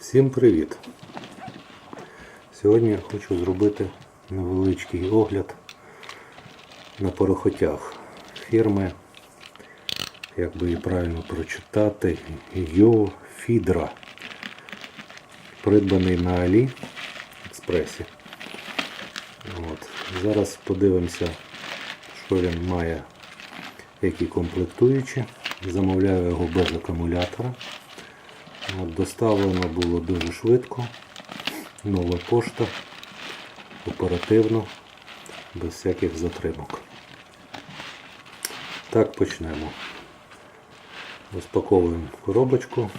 Всім привіт! Сьогодні я хочу зробити невеличкий огляд на порохотях фірми, як би її правильно прочитати, Йофідра. Придбаний на Алі Експресі. От. Зараз подивимося, що він має, які комплектуючі. Замовляю його без акумулятора. От, доставлено було дуже швидко. Нова пошта. Оперативно, без всяких затримок. Так, почнемо. Розпаковуємо коробочку.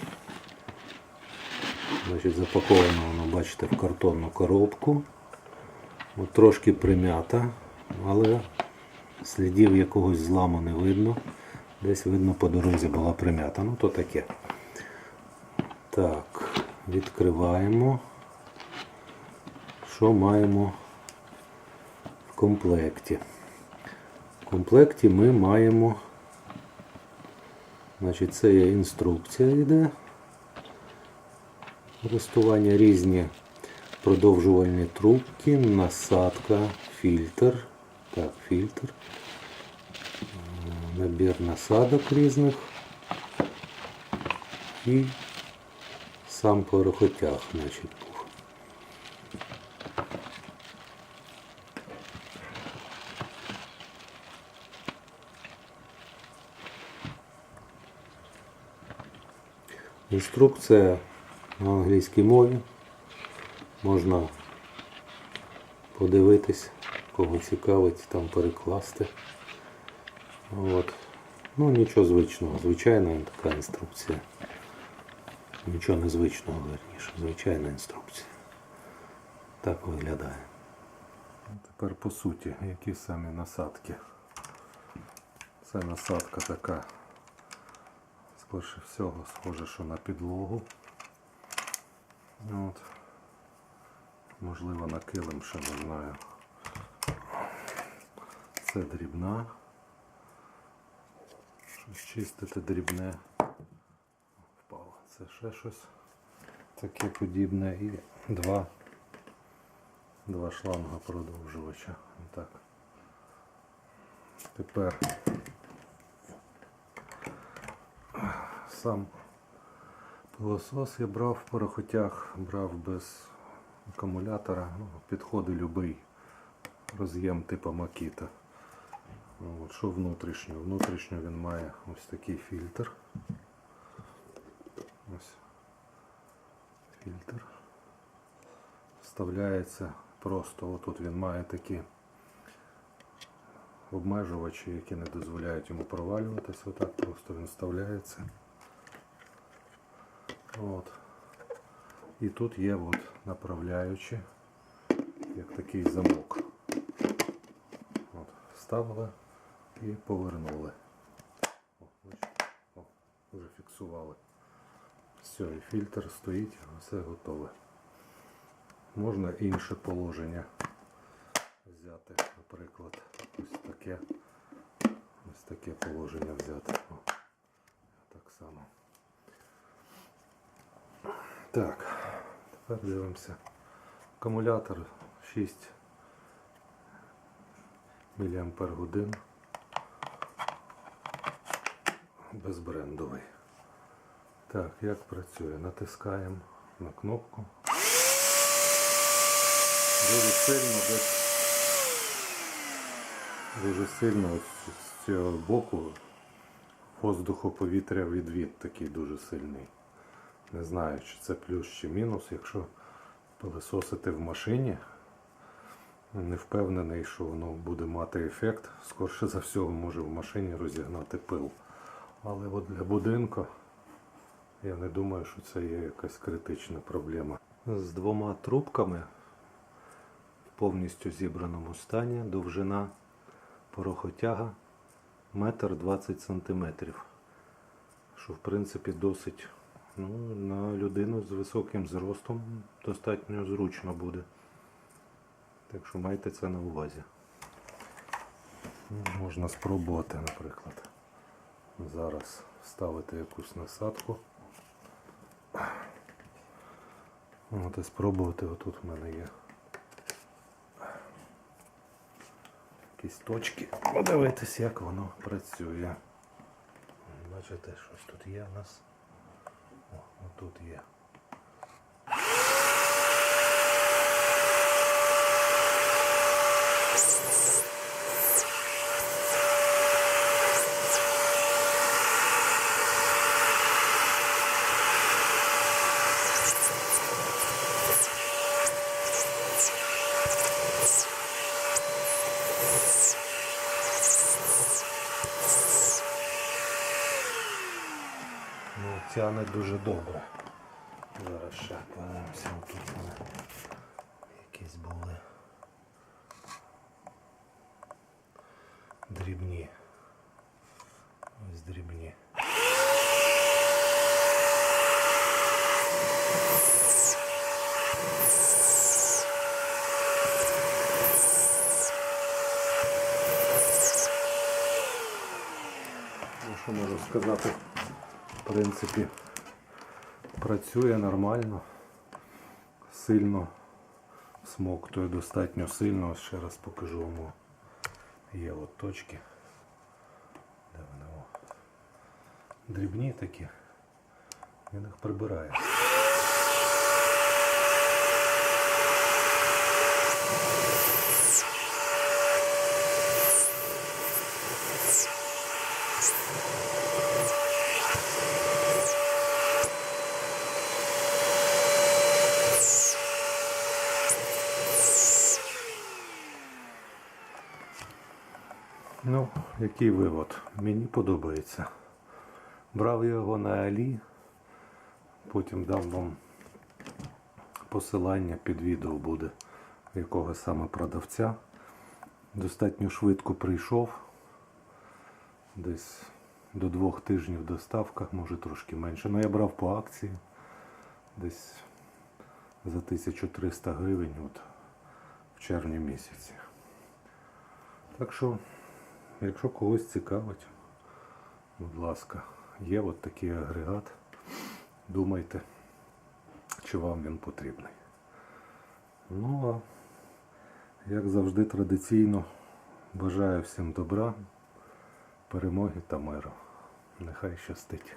Значить, запаковано воно, бачите, в картонну коробку. От трошки прим'ята, але слідів якогось зламу не видно. Десь видно по дорозі була прим'ята. Ну то таке. Так, відкриваємо. Що маємо в комплекті? В комплекті ми маємо, значить, це є інструкція йде. Користування різні продовжувальні трубки, насадка, фільтр. Так, фільтр. Набір насадок різних. І сам порохотяг, значить, був. Інструкція на англійській мові. Можна подивитись, кого цікавить, там перекласти. От. Ну нічого звичного, звичайна така інструкція. Нічого незвичного, верніше, звичайна інструкція. Так виглядає. Тепер по суті, які самі насадки. Це насадка така, скоріше всього, схоже, що на підлогу. От. Можливо на килим ще не знаю. Це дрібна. Щось чистити дрібне. Це ще щось таке подібне. І два, два шланга продовжувача. Так. Тепер сам пилосос я брав в порохотях, брав без акумулятора, ну, підходить любий роз'єм типу Макіта. Ну, От, що внутрішньо? Внутрішньо він має ось такий фільтр. Ось фільтр. Вставляється просто, отут він має такі обмежувачі, які не дозволяють йому провалюватися. Отак просто він вставляється. От. І тут є от направляючі, як такий замок. От, вставили і повернули. О. Вже фіксували. Все, і фільтр стоїть, все готове. Можна інше положення взяти, наприклад, ось таке. Ось таке положення взяти. О, так само. Так, тепер дивимося. Акумулятор 6 мАч. Безбрендовий. Так, як працює? Натискаємо на кнопку. Дуже сильно десь дуже сильно ось з цього боку воздухоповітря відвід такий дуже сильний. Не знаю, чи це плюс чи мінус. Якщо пилисосити в машині, не впевнений, що воно буде мати ефект. Скорше за всього може в машині розігнати пил. Але от для будинку я не думаю, що це є якась критична проблема. З двома трубками повністю зібраному стані довжина порохотяга метр 20 сантиметрів. Що в принципі досить ну, на людину з високим зростом достатньо зручно буде. Так що майте це на увазі. Ну, Можна спробувати, наприклад, зараз вставити якусь насадку. От і спробувати, отут в мене є якісь точки. Подивитись, як воно працює. Бачите, щось тут є у нас. О, тут є. Ну, тягне дуже добре. Зараз ще подивимося, тут вони якісь були дрібні. Ось дрібні. Ну, що можу сказати? В принципі, працює нормально, сильно смоктує достатньо сильно. Ось Ще раз покажу вам. Є от точки. Де вони? Дрібні такі. Він їх прибирає. Ну, який вивод? Мені подобається. Брав його на Алі, потім дам вам посилання під відео буде, якого саме продавця. Достатньо швидко прийшов. Десь до двох тижнів доставка, може трошки менше. Ну я брав по акції десь за 1300 гривень от, в червні місяці. Так що, якщо когось цікавить, будь ласка, є от такий агрегат. Думайте, чи вам він потрібний. Ну а як завжди традиційно, бажаю всім добра, перемоги та миру. Нехай щастить.